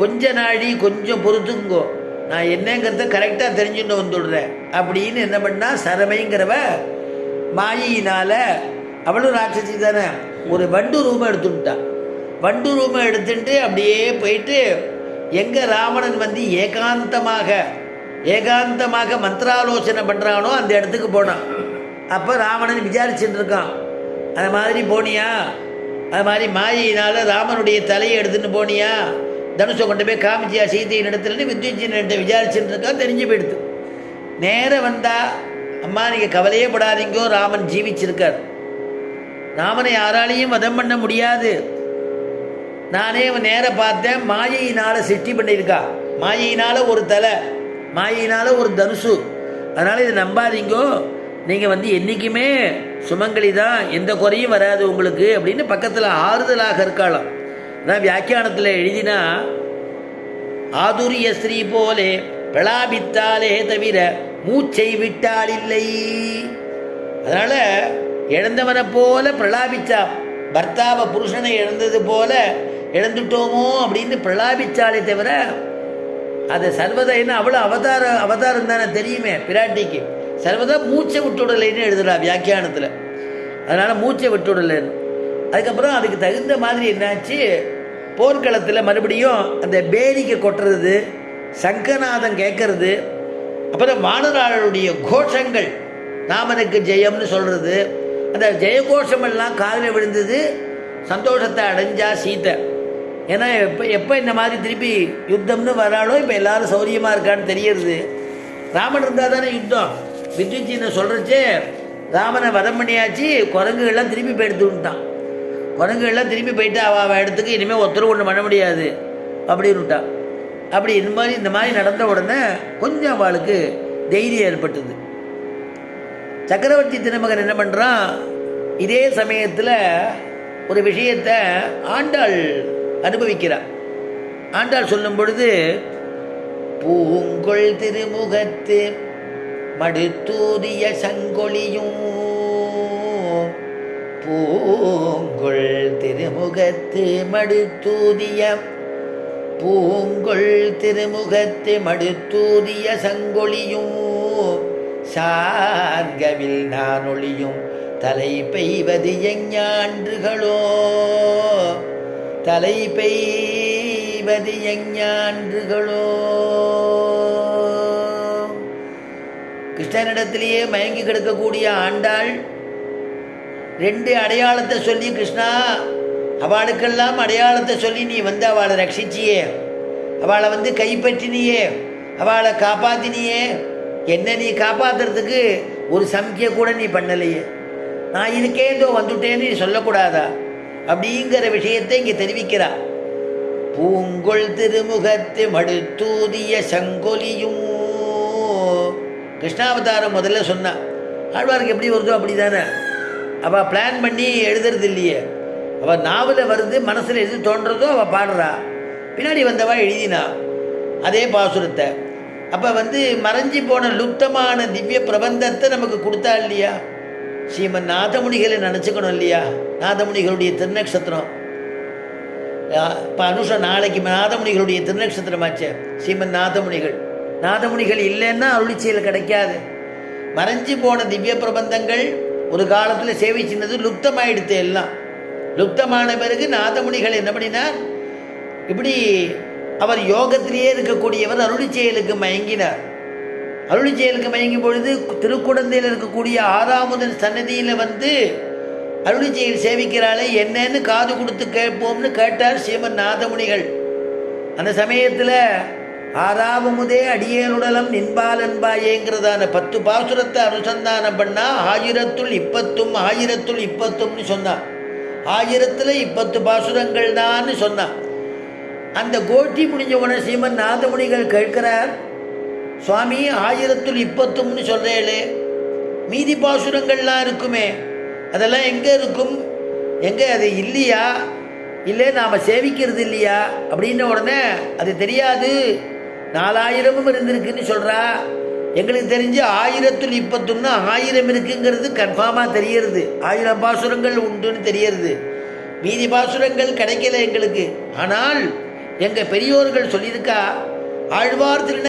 கொஞ்ச நாடி கொஞ்சம் பொறுத்துங்கோ. நான் என்னங்கிறத கரெக்டாக தெரிஞ்சுட்டு வந்துடுறேன். அப்படின்னு என்ன பண்ணா சரமைங்கிறவ மாயினால் அவளும் ராட்சசி தானே. ஒரு வண்டு ரூமை எடுத்துட்டான் வண்டு ரூமை எடுத்துட்டு அப்படியே போயிட்டு எங்கே ராவணன் வந்து ஏகாந்தமாக ஏகாந்தமாக மந்திராலோசனை பண்ணுறானோ அந்த இடத்துக்கு போனான். அப்போ ராவணன் விசாரிச்சுட்டு இருக்கான். அது மாதிரி போனியா? அது மாதிரி மாயினால் ராமனுடைய தலையை எடுத்துன்னு போனியா? தனுஷை கொண்டு போய் காமிச்சியா சீதையின் இடத்துலன்னு வித்யுஜின்கிட்ட விசாரிச்சுட்டு இருக்கான் தெரிஞ்சு போயிடுது. நேரம் வந்தால் அம்மா நீங்கள் கவலையே படாதீங்கோ ராமன் ஜீவிச்சிருக்கார். ராமனை யாராலையும் வதம் பண்ண முடியாது. நானே நேர பார்த்தேன் மாயையினால் சிருஷ்டி பண்ணியிருக்கா. மாயையினால் ஒரு தலை மாயையினால் ஒரு தனுசு. அதனால் இதை நம்பாதீங்கோ நீங்கள் வந்து என்றைக்குமே சுமங்கலி தான் எந்த குறையும் வராது உங்களுக்கு அப்படின்னு பக்கத்தில் ஆறுதலாக இருக்காளாம். அதான் வியாக்கியானத்தில் எழுதினா ஆதுரிய ஸ்ரீ போலே பிரலாபித்தாலே தவிர மூச்சை விட்டால் இல்லை அதனால் இழந்தவனை போல பிரலாபிச்சா பர்த்தாவை புருஷனை இழந்தது போல இழந்துட்டோமோ அப்படின்னு பிரலாபிச்சாலே தவிர அது சர்வதா என்ன அவ்வளோ அவதார அவதாரம் தானே தெரியுமே பிராட்டிக்கு சர்வதா மூச்சை விட்டுடலைன்னு எழுதுறா வியாக்கியானத்தில் அதனால் மூச்சை விட்டுடலைன்னு அதுக்கப்புறம் அதுக்கு தகுந்த மாதிரி என்னாச்சு போர்க்களத்தில் மறுபடியும் அந்த பேரிக்கை கொட்டுறது சங்கநாதம் கேட்கறது அப்புறம் வானராளுடைய கோஷங்கள் ராமனுக்கு ஜெயம்னு சொல்கிறது அந்த ஜெயகோஷம் எல்லாம் காதில் விழுந்தது சந்தோஷத்தை அடைஞ்சா சீத்தை. ஏன்னா எப்போ எப்போ இந்த மாதிரி திருப்பி யுத்தம்னு வராளோ இப்போ எல்லாரும் சௌரியமாக இருக்கான்னு தெரியறது. ராமன் இருந்தால் தானே யுத்தம். வித்யுஜின்னு சொல்கிறச்சே ராமனை வதம் பண்ணியாச்சு குரங்குகள்லாம் திரும்பி போயிடுத்துட்டான் குரங்குகள்லாம் திரும்பி போயிட்டு அவள் அவள் இடத்துக்கு இனிமேல் ஒருத்தர் ஒன்று பண்ண முடியாது. அப்படின்னுட்டான் அப்படி இந்த மாதிரி இந்த மாதிரி நடந்த உடனே கொஞ்சம் அவளுக்கு தைரியம் ஏற்பட்டது. சக்கரவர்த்தி திருமகன் என்ன பண்ணுறான் இதே சமயத்தில் ஒரு விஷயத்தை ஆண்டாள் அனுபவிக்கிறான் ஆண்டாள் சொல்லும் பொழுது பூங்கொள் திருமுகத்து மடுத்தூதிய சங்கொலியும் பூங்கொள் திருமுகத்து மடுத்தூதிய பூங்கொள் திருமுகத்து மடுத்தூதிய சங்கொழியும். சார்கவில் நான் ஒளியும் தலை பெய்வது எஞ்ஞான்றுகளோ தலை பெய்வது எஞ்ஞான்றுகளோ கிருஷ்ணனிடத்திலேயே மயங்கி கிடக்கக்கூடிய ஆண்டாள் ரெண்டு அடையாளத்தை சொல்லி கிருஷ்ணா அவளுக்கெல்லாம் அடையாளத்தை சொல்லி நீ வந்து அவளை ரட்சிச்சியே. அவளை வந்து கைப்பற்றினியே. அவளை காப்பாத்தினியே. என்ன நீ காப்பாத்துறதுக்கு ஒரு சமிக்கை கூட நீ பண்ணலையே. நான் இருக்கேந்தோ வந்துட்டேன்னு நீ சொல்லக்கூடாதா? அப்படிங்கிற விஷயத்தை இங்கே தெரிவிக்கிறா. பூங்கொள் திருமுகத்து மடுத்தூதிய சங்கொலியும். கிருஷ்ணாவதாரம் முதல்ல சொன்னான் ஆழ்வாருக்கு எப்படி வருதோ அப்படி தானே அவள் பிளான் பண்ணி எழுதுறது இல்லையே அவள் நாவலில் வருது மனசில் எது தோன்றதோ அவள் பாடுறா. பின்னாடி வந்தவா எழுதினா அதே பாசுரத்தை. அப்போ வந்து மறைஞ்சி போன லுப்தமான திவ்ய பிரபந்தத்தை நமக்கு கொடுத்தா இல்லையா? ஸ்ரீமன் நாதமுனிகளை நினச்சிக்கணும் இல்லையா? நாதமுனிகளுடைய திருநக்ஷத்திரம். இப்போ அனுஷம் நாளைக்கு நாதமுனிகளுடைய திருநக்ஷத்திரமாச்சே ஸ்ரீமன் நாதமுனிகள். நாதமுனிகள் இல்லைன்னா அருளிச்சியில் கிடைக்காது. மறைஞ்சு போன திவ்ய பிரபந்தங்கள் ஒரு காலத்தில் சேவிச்சினது லுப்தமாயிடுத்து எல்லாம். லுப்தமான பிறகு நாதமுனிகள் என்ன பண்ணினார்? இப்படி அவர் யோகத்திலேயே இருக்கக்கூடியவர் அருளிச்செயலுக்கு மயங்கினார். அருளிச்செயலுக்கு மயங்கும் பொழுது திருக்குடந்தையில் இருக்கக்கூடிய ஆறாமுதன் சன்னதியில் வந்து அருளிச்செயல் சேவிக்கிறாளே என்னன்னு காது கொடுத்து கேட்போம்னு கேட்டார் ஸ்ரீமன் நாதமுனிகள். அந்த சமயத்தில் ஆறாவமுதே அடியேனுடலம் நின்பாலன்பாயேங்கிறதான பத்து பாசுரத்தை அனுசந்தானம் பண்ணால் ஆயிரத்துள் இப்பத்தும் ஆயிரத்துள் இப்பத்தும்னு சொன்னான் ஆயிரத்தில் இப்பத்து பாசுரங்கள் தான்னு சொன்னான் அந்த கோட்டி முடிஞ்ச உடனே சீமன் நாதமுனிகள் கேட்கிறார் சுவாமி ஆயிரத்துள் இப்பத்தும்னு சொல்கிறேளே மீதி பாசுரங்கள்லாம் இருக்குமே அதெல்லாம் எங்கே இருக்கும்? எங்கே அது இல்லையா? இல்லை நாம் சேவிக்கிறது இல்லையா? அப்படின்ன உடனே அது தெரியாது நாலாயிரமும் இருந்திருக்குன்னு சொல்கிறா எங்களுக்கு தெரிஞ்சு ஆயிரத்தில் இப்பத்துன்னு ஆயிரம் இருக்குங்கிறது கன்ஃபார்மாக தெரியறது. ஆயிரம் பாசுரங்கள் உண்டுன்னு தெரியறது. மீதி பாசுரங்கள் கிடைக்கல எங்களுக்கு. ஆனால் எங்கள் பெரியோர்கள் சொல்லியிருக்கா ஆழ்வார் திருநகை